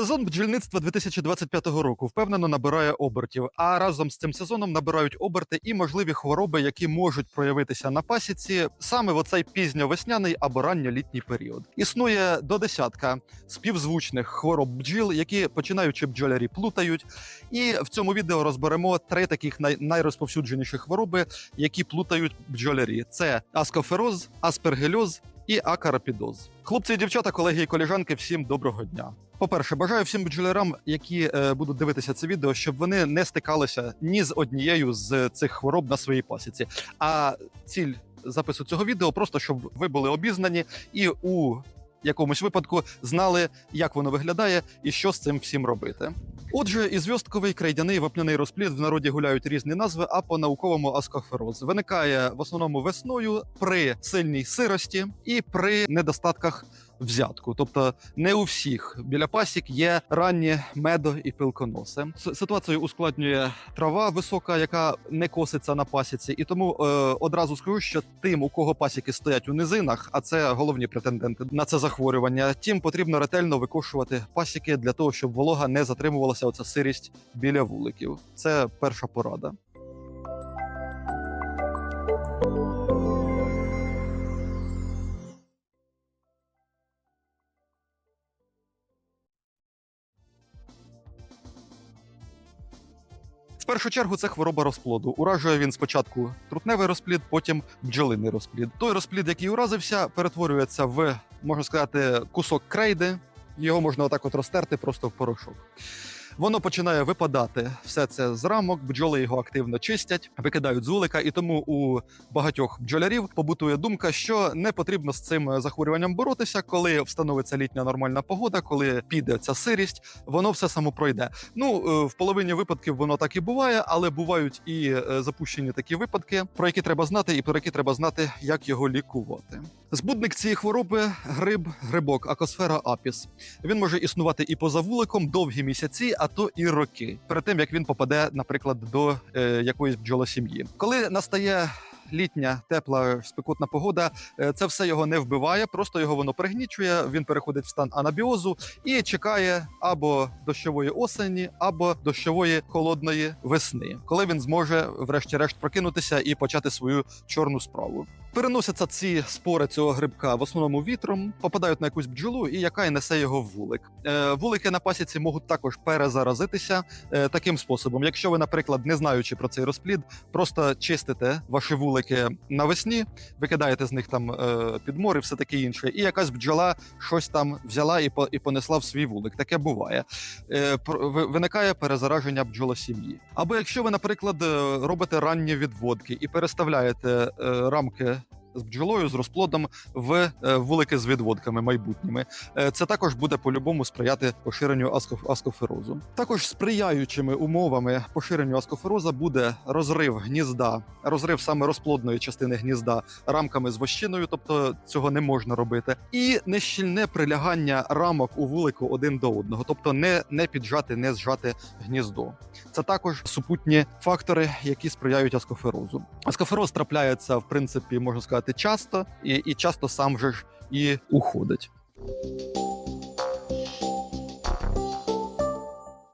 Сезон бджільництва 2025 року впевнено набирає обертів, а разом з цим сезоном набирають оберти і можливі хвороби, які можуть проявитися на пасіці саме в оцей пізньовесняний або ранньолітній період. Існує до десятка співзвучних хвороб бджіл, які починаючи бджолярі плутають. І в цьому відео розберемо три таких най- найрозповсюдженіші хвороби, які плутають бджолярі: це аскофероз, аспергельоз і акарапідоз. Хлопці і дівчата, колеги і коліжанки, всім доброго дня. По-перше, бажаю всім бджолярам, які е, будуть дивитися це відео, щоб вони не стикалися ні з однією з цих хвороб на своїй пасіці. А ціль запису цього відео просто щоб ви були обізнані і у якомусь випадку знали, як воно виглядає і що з цим всім робити. Отже, ізвістковий крейдяний вапняний розплід в народі гуляють різні назви, а по науковому аскофероз виникає в основному весною при сильній сирості і при недостатках взятку. Тобто не у всіх біля пасік є ранні медо і пилконоси. Ситуацію ускладнює трава висока, яка не коситься на пасіці, і тому е, одразу скажу, що тим, у кого пасіки стоять у низинах, а це головні претенденти на це захворювання, тим потрібно ретельно викошувати пасіки для того, щоб волога не затримувалася. Оця сирість біля вуликів. Це перша порада. Першу чергу це хвороба розплоду. Уражує він спочатку трутневий розплід, потім бджолиний розплід. Той розплід, який уразився, перетворюється в можна сказати кусок крейди. Його можна отак от розтерти просто в порошок. Воно починає випадати все це з рамок, бджоли його активно чистять, викидають з вулика, і тому у багатьох бджолярів побутує думка, що не потрібно з цим захворюванням боротися, коли встановиться літня нормальна погода, коли піде ця сирість, воно все само пройде. Ну е, в половині випадків воно так і буває, але бувають і е, запущені такі випадки, про які треба знати, і про які треба знати, як його лікувати. Збудник цієї хвороби гриб, грибок, акосфера апіс. Він може існувати і поза вуликом довгі місяці, а то і роки, перед тим як він попаде, наприклад, до е, якоїсь бджолосім'ї. Коли настає літня тепла спекотна погода, е, це все його не вбиває, просто його воно пригнічує. Він переходить в стан анабіозу і чекає або дощової осені, або дощової холодної весни, коли він зможе, врешті-решт, прокинутися і почати свою чорну справу. Переносяться ці спори цього грибка в основному вітром, попадають на якусь бджолу, і яка й несе його в вулик. Е, вулики на пасіці можуть також перезаразитися е, таким способом. Якщо ви, наприклад, не знаючи про цей розплід, просто чистите ваші вулики навесні, викидаєте з них там е, підмор і все таке інше, і якась бджола щось там взяла і по і понесла в свій вулик. Таке буває. Виникає перезараження бджолосім'ї. Або якщо ви, наприклад, робите ранні відводки і переставляєте рамки. З бджолою з розплодом в е, вулики з відводками майбутніми. Е, Це також буде по-любому сприяти поширенню аскоф- аскоферозу. Також сприяючими умовами поширенню аскофероза буде розрив гнізда, розрив саме розплодної частини гнізда рамками з вощиною, тобто цього не можна робити, і нещільне прилягання рамок у вулику один до одного, тобто не, не піджати, не зжати гніздо. Це також супутні фактори, які сприяють аскоферозу. Аскофероз трапляється в принципі, можна сказати, часто і, і часто сам же ж і уходить.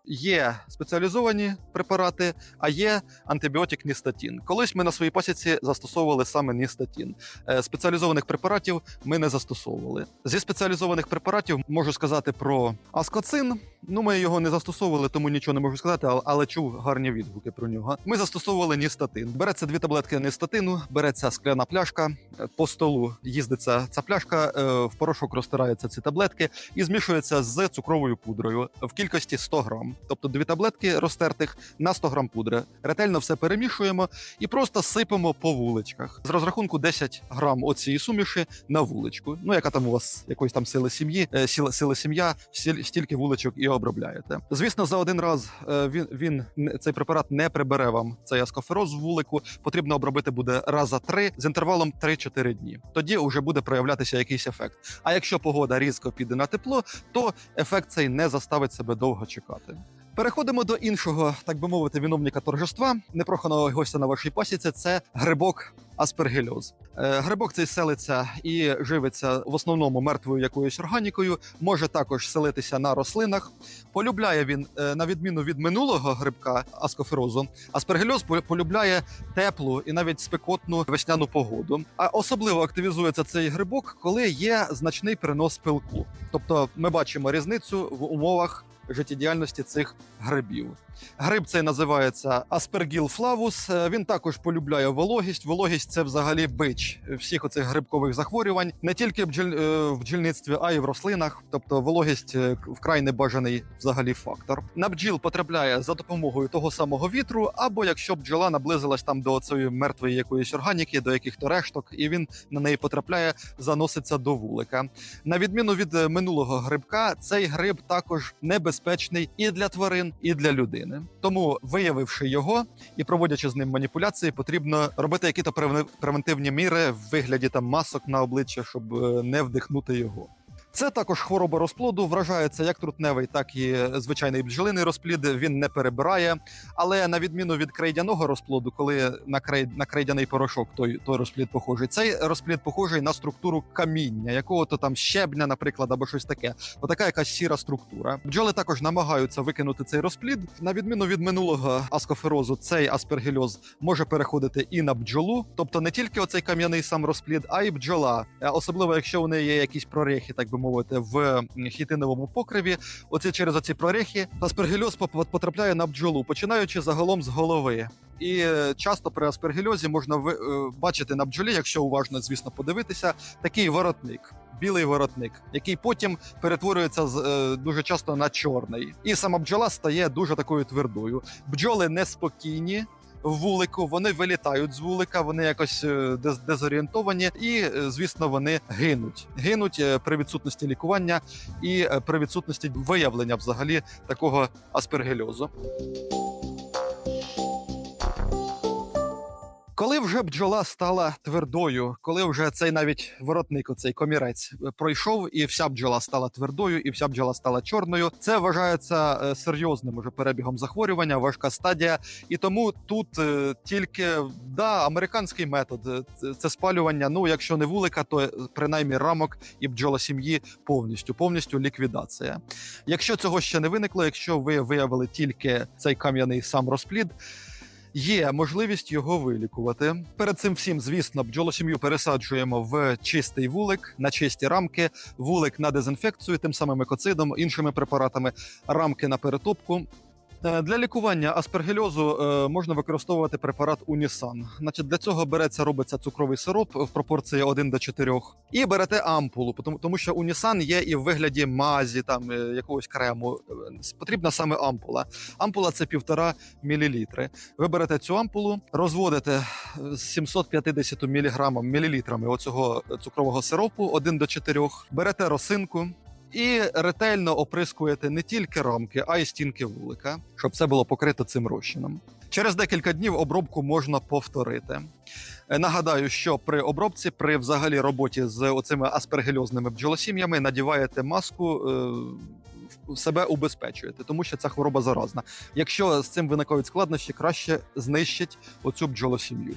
Є спеціалізовані препарати, а є антибіотик ністатін. Колись ми на своїй пасіці застосовували саме ністатін. Е, Спеціалізованих препаратів ми не застосовували. Зі спеціалізованих препаратів можу сказати про аскоцин. Ну, ми його не застосовували, тому нічого не можу сказати, але, чув гарні відгуки про нього. Ми застосовували ністатин. Береться дві таблетки ністатину, береться скляна пляшка. е, По столу їздиться ця пляшка, е, в порошок розтираються ці таблетки і змішується з цукровою пудрою в кількості 100 грам. Тобто дві таблетки розтертих на 100 грам пудри. Ретельно все перемішуємо і просто сипемо по вуличках. З розрахунку 10 грам оцієї суміші на вуличку. Ну, яка там у вас якоїсь там сили сім'ї, е, сила, сила сім'я, стіль- стільки вуличок і обробляєте. Звісно, за один раз е, він, він цей препарат не прибере вам цей аскофероз в вулику. Потрібно обробити буде раза три з інтервалом 3-4 дні. Тоді вже буде проявлятися якийсь ефект. А якщо погода різко піде на тепло, то ефект цей не заставить себе довго чекати. Переходимо до іншого, так би мовити, виновника торжества, непроханого гостя на вашій пасіці. Це грибок аспергільоз. Е, Грибок цей селиться і живиться в основному мертвою якоюсь органікою. Може також селитися на рослинах. Полюбляє він, е, на відміну від минулого грибка аскоферозу, аспергільоз по- полюбляє теплу і навіть спекотну весняну погоду. А особливо активізується цей грибок, коли є значний перенос пилку. Тобто ми бачимо різницю в умовах життєдіяльності цих грибів. Гриб цей називається flavus. Е, Він також полюбляє вологість. Вологість це взагалі бич всіх оцих грибкових захворювань, не тільки в бджіль- е, в бджільництві, а й в рослинах. Тобто вологість е, вкрай небажаний взагалі фактор. На бджіл потрапляє за допомогою того самого вітру, або якщо бджола наблизилась там до цієї мертвої якоїсь органіки, до яких-то решток, і він на неї потрапляє, заноситься до вулика. На відміну від е, минулого грибка, цей гриб також небезпечний і для тварин, і для людини. Тому, виявивши його і проводячи з ним маніпуляції, потрібно робити якісь превентивні міри в вигляді там масок на обличчя, щоб е, не вдихнути його. Це також хвороба розплоду, вражається як трутневий, так і звичайний бджолиний розплід. Він не перебирає. Але на відміну від крейдяного розплоду, коли на крей, на крейдяний порошок той, той розплід похожий, цей розплід похожий на структуру каміння, якого-то там щебня, наприклад, або щось таке. Отака якась сіра структура. Бджоли також намагаються викинути цей розплід. На відміну від минулого аскоферозу, цей аспергільоз може переходити і на бджолу, тобто не тільки оцей кам'яний сам розплід, а й бджола. Е, Особливо, якщо у неї є якісь прорехи, так би мовити, в хітиновому покриві. Оці через оці прорехи аспергільоз поп- потрапляє на бджолу, починаючи загалом з голови. І е, часто при аспергільозі можна е, бачити на бджолі, якщо уважно, звісно, подивитися, такий воротник. Білий воротник, який потім перетворюється з, е, дуже часто на чорний, і сама бджола стає дуже такою твердою. Бджоли неспокійні вулику, вони вилітають з вулика, вони якось е, дез- дезорієнтовані, і е, звісно, вони гинуть. Гинуть е, при відсутності лікування і при відсутності виявлення взагалі такого аспергільозу. Коли вже бджола стала твердою, коли вже цей навіть воротник, оцей комірець е, пройшов, і вся бджола стала твердою, і вся бджола стала чорною, це вважається е, серйозним уже перебігом захворювання, важка стадія. І тому тут е, тільки да, американський метод це- спалювання. Ну, якщо не вулика, то принаймні рамок і бджола сім'ї повністю, повністю ліквідація. Якщо цього ще не виникло, якщо ви виявили тільки цей кам'яний сам розплід. Є можливість його вилікувати. Перед цим всім, звісно, бджолосім'ю пересаджуємо в чистий вулик на чисті рамки, вулик на дезінфекцію, тим самим екоцидом, іншими препаратами, рамки на перетопку. Е, Для лікування аспергільозу е, можна використовувати препарат Унісан. Значить, для цього береться, робиться цукровий сироп в пропорції 1 до 4. І берете ампулу, тому, що Унісан є і в вигляді мазі, там е, якогось крему. Потрібна саме ампула. Ампула це півтора мілілітри. Ви берете цю ампулу, розводите е, з 750 міліграмом мілілітрами оцього цукрового сиропу 1 до 4. Берете росинку. І ретельно оприскуєте не тільки рамки, а й стінки вулика, щоб це було покрито цим розчином. Через декілька днів обробку можна повторити. Е, Нагадаю, що при обробці, при взагалі роботі з оцими аспергільозними бджолосім'ями надіваєте маску. е, Себе убезпечуєте, тому що ця хвороба заразна. Якщо з цим виникають складнощі, краще знищить оцю бджолосім'ю.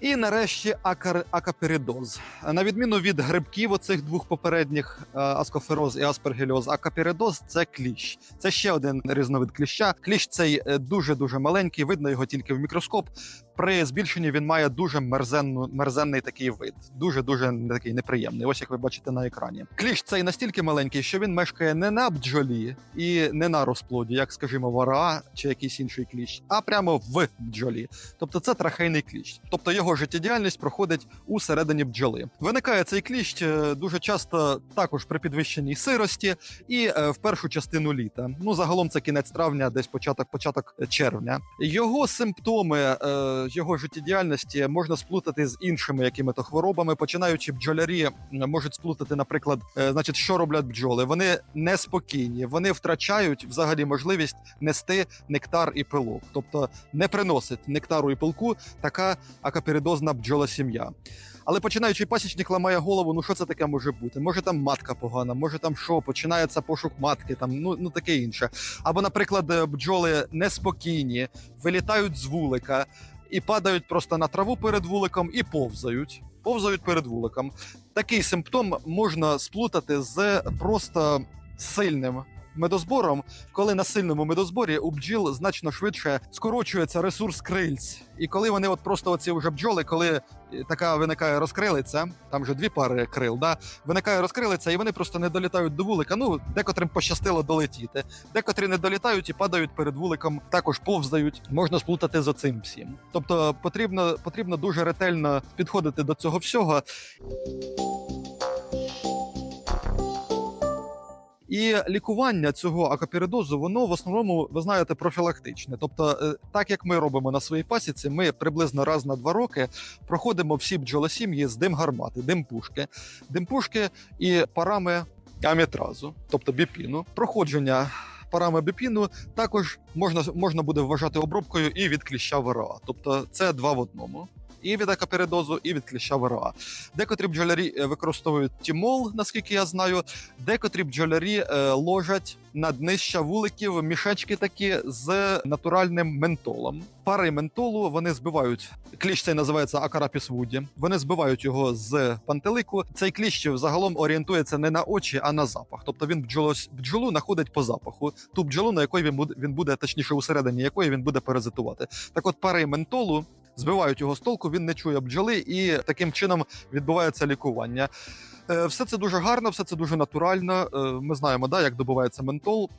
І нарешті акар, акаперидоз. На відміну від грибків, оцих двох попередніх е, аскофероз і аспергельоз, акаперидоз це кліщ. Це ще один різновид кліща. Кліщ цей дуже дуже маленький, видно його тільки в мікроскоп. При збільшенні він має дуже мерзенну, мерзенний такий вид, дуже дуже такий неприємний. Ось як ви бачите на екрані. Кліщ цей настільки маленький, що він мешкає не на бджолі і не на розплоді, як скажімо, вара чи якийсь інший кліщ, а прямо в бджолі. Тобто це трахейний кліщ. Тобто його життєдіяльність проходить у середині бджоли. Виникає цей кліщ е, дуже часто також при підвищеній сирості і е, в першу частину літа. Ну загалом це кінець травня, десь початок, початок червня. Його симптоми. Його життєдіяльності можна сплутати з іншими якими-то хворобами. Починаючи бджолярі можуть сплутати, наприклад, е, значить, що роблять бджоли. Вони неспокійні, вони втрачають взагалі можливість нести нектар і пилок, тобто не приносить нектару і пилку така акаперидозна бджола сім'я. Але починаючий пасічник ламає голову, ну що це таке може бути? Може там матка погана, може там що, починається пошук матки, там ну, ну таке інше. Або, наприклад, е, бджоли неспокійні, вилітають з вулика і падають просто на траву перед вуликом і повзають. Повзають перед вуликом. Такий симптом можна сплутати з просто сильним медозбором, коли на сильному медозборі у бджіл значно швидше скорочується ресурс крильць. І коли вони от просто оці вже бджоли, коли е, така виникає розкрилиця, там вже дві пари крил, да, виникає розкрилиця, і вони просто не долітають до вулика. Ну, декотрим пощастило долетіти. Декотрі не долітають і падають перед вуликом, також повзають. Можна сплутати з оцим всім. Тобто потрібно, потрібно дуже ретельно підходити до цього всього. І лікування цього акапіридозу, воно в основному, ви знаєте, профілактичне. Тобто, е, так як ми робимо на своїй пасіці, ми приблизно раз на два роки проходимо всі бджолосім'ї з дим гармати, дим пушки, дим пушки і парами амітразу, тобто біпіну. Проходження парами біпіну також можна, можна буде вважати обробкою і від кліща ВРА. Тобто це два в одному. І від акаперидозу, і від кліща ВРА. Декотрі бджолярі е, використовують тімол, наскільки я знаю. Декотрі бджолярі е, ложать на днища вуликів мішечки такі з натуральним ментолом. Пари ментолу вони збивають. Кліщ цей називається акарапіс вуді. Вони збивають його з пантелику. Цей кліщ загалом орієнтується не на очі, а на запах. Тобто він бджолу, бджолу знаходить по запаху. Ту бджолу, на якої він буде, він буде, точніше, усередині якої він буде паразитувати. Так от пари ментолу. Збивають його з толку, він не чує бджоли, і таким чином відбувається лікування. Е, Все це дуже гарно, все це дуже натурально. Е, Ми знаємо, да, як добувається ментол.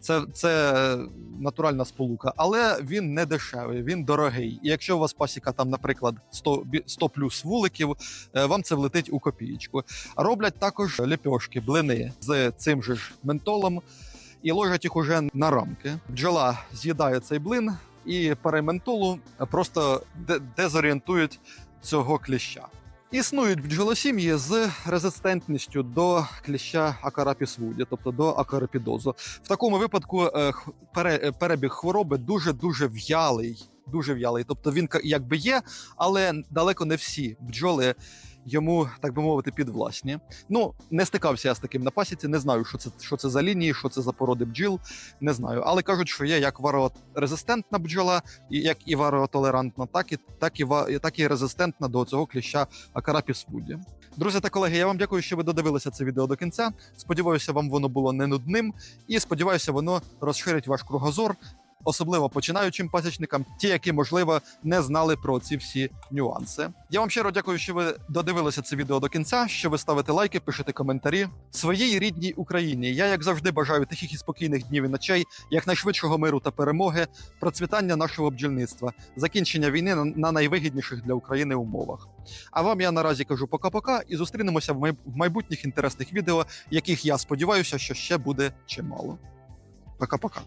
Це, це натуральна сполука, але він не дешевий, він дорогий. І якщо у вас пасіка там, наприклад, 100, 100 плюс вуликів, е, вам це влетить у копієчку. Роблять також ліпьошки, блини з цим же ж ментолом і ложать їх уже на рамки. Бджола з'їдає цей блин, і парементулу просто де- дезорієнтують цього кліща. Існують бджолосім'ї з резистентністю до кліща акарапіс вуді, тобто до акарапідозу. В такому випадку е, е, перебіг хвороби дуже дуже в'ялий. Дуже в'ялий. Тобто він якби є, але далеко не всі бджоли йому, так би мовити, підвласні. Ну, не стикався я з таким на пасіці, не знаю, що це, що це за лінії, що це за породи бджіл. Не знаю. Але кажуть, що є як варіорезистентна бджола, як і варіотолерантна, так і так і, так і резистентна до цього кліща Акарапіс вуді. Друзі та колеги, я вам дякую, що ви додивилися це відео до кінця. Сподіваюся, вам воно було не нудним, і сподіваюся, воно розширить ваш кругозор. Особливо починаючим пасічникам, ті, які можливо не знали про ці всі нюанси. Я вам щиро дякую, що ви додивилися це відео до кінця. Що ви ставите лайки, пишете коментарі. Своїй рідній Україні я, як завжди, бажаю тихих і спокійних днів і ночей, якнайшвидшого миру та перемоги, процвітання нашого бджільництва, закінчення війни на- на найвигідніших для України умовах. А вам я наразі кажу пока-пока і зустрінемося в майбутніх інтересних відео, яких я сподіваюся, що ще буде чимало. Пока-пока.